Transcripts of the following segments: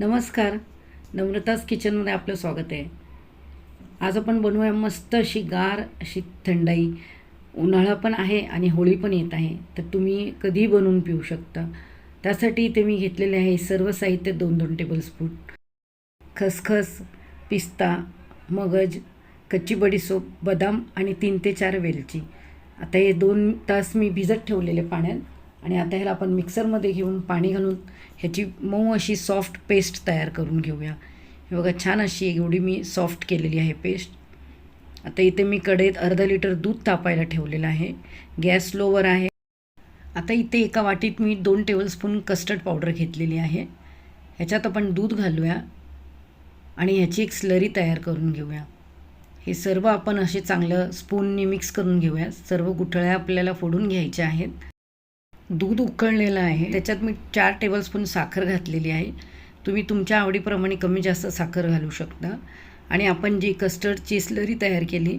नमस्कार. नम्रताज किचनमध्ये आपलं स्वागत आहे. आज आपण बनवूया मस्त अशी गार अशी थंडाई. उन्हाळा पण आहे आणि होळी पण येत आहे. तर तुम्ही कधीही बनवून पिऊ शकता? त्यासाठी इथे मी घेतलेले आहे सर्व साहित्य दोन दोन टेबलस्पून खसखस पिस्ता मगज कच्ची बडीसोप बदाम आणि तीन ते चार वेलची. आता हे दोन तास मी भिजत ठेवलेले पाण्यात आणि आता ह्याला आपण मिक्सरमध्ये घेऊन पाणी घालून ह्याची मऊ अशी सॉफ्ट पेस्ट तयार करून घेऊया. हे बघा छान अशी एवढी मी सॉफ्ट केलेली आहे पेस्ट आता इथे मी कढईत अर्धा लिटर दूध तापायला ठेवलेलं आहे. गॅस स्लोवर आहे. आता इथे एका वाटीत मी दोन टेबलस्पून कस्टर्ड पावडर घेतलेली आहे. ह्याच्यात आपण दूध घालूया आणि ह्याची एक स्लरी तयार करून घेऊया. हे सर्व आपण असे चांगलं स्पूननी मिक्स करून घेऊया. सर्व गुठळ्या आपल्याला फोडून घ्यायच्या आहेत. दूध उकळलेलं आहे. त्याच्यात मी चार टेबलस्पून साखर घातलेली आहे. तुम्ही तुमच्या आवडीप्रमाणे कमी जास्त साखर घालू शकता. आणि आपण जी कस्टर्डची स्लरी तयार केली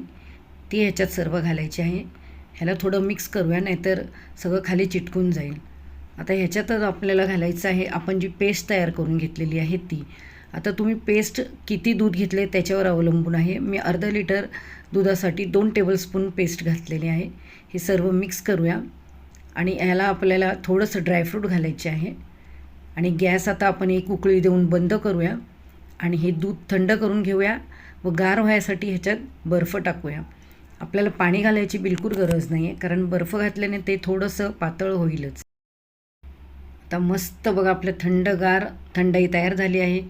ती ह्याच्यात सर्व घालायची आहे. ह्याला थोडं मिक्स करूया नाहीतर सगळं खाली चिटकून जाईल. आता ह्याच्यातच आपल्याला घालायचं आहे. आपण जी पेस्ट तयार करून घेतलेली आहे ती. आता तुम्ही पेस्ट किती दूध घेतले त्याच्यावर अवलंबून आहे. मी अर्धा लिटर दुधासाठी दोन टेबलस्पून पेस्ट घातलेली आहे. हे सर्व मिक्स करूया. आणि ह्याला आपल्याला थोडंसं ड्रायफ्रूट घालायचे आहे. आणि गॅस आता आपण एक उकळी देऊन बंद करूया. आणि हे दूध थंड करून घेऊया व गार व्हायसाठी ह्याच्यात बर्फ टाकूया. आपल्याला पाणी घालायची बिलकुल गरज नाही आहे कारण बर्फ घातल्याने ते थोडंसं पातळ होईलच. आता मस्त बघा आपलं थंडगार थंडाई तयार झाली आहे.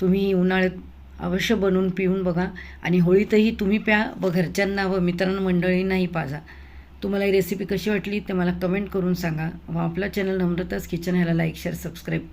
तुम्ही उन्हाळ्यात अवश्य बनवून पिऊन बघा. आणि होळीतही तुम्ही प्या व घरच्यांना व मित्रांमंडळींनाही पाजा. तुम्हाला ही रेसिपी कशी वाटली ते मला कमेंट करून सांगा. व आपला चॅनल नम्रताच किचन ह्याला लाईक शेअर सबस्क्राईब करा.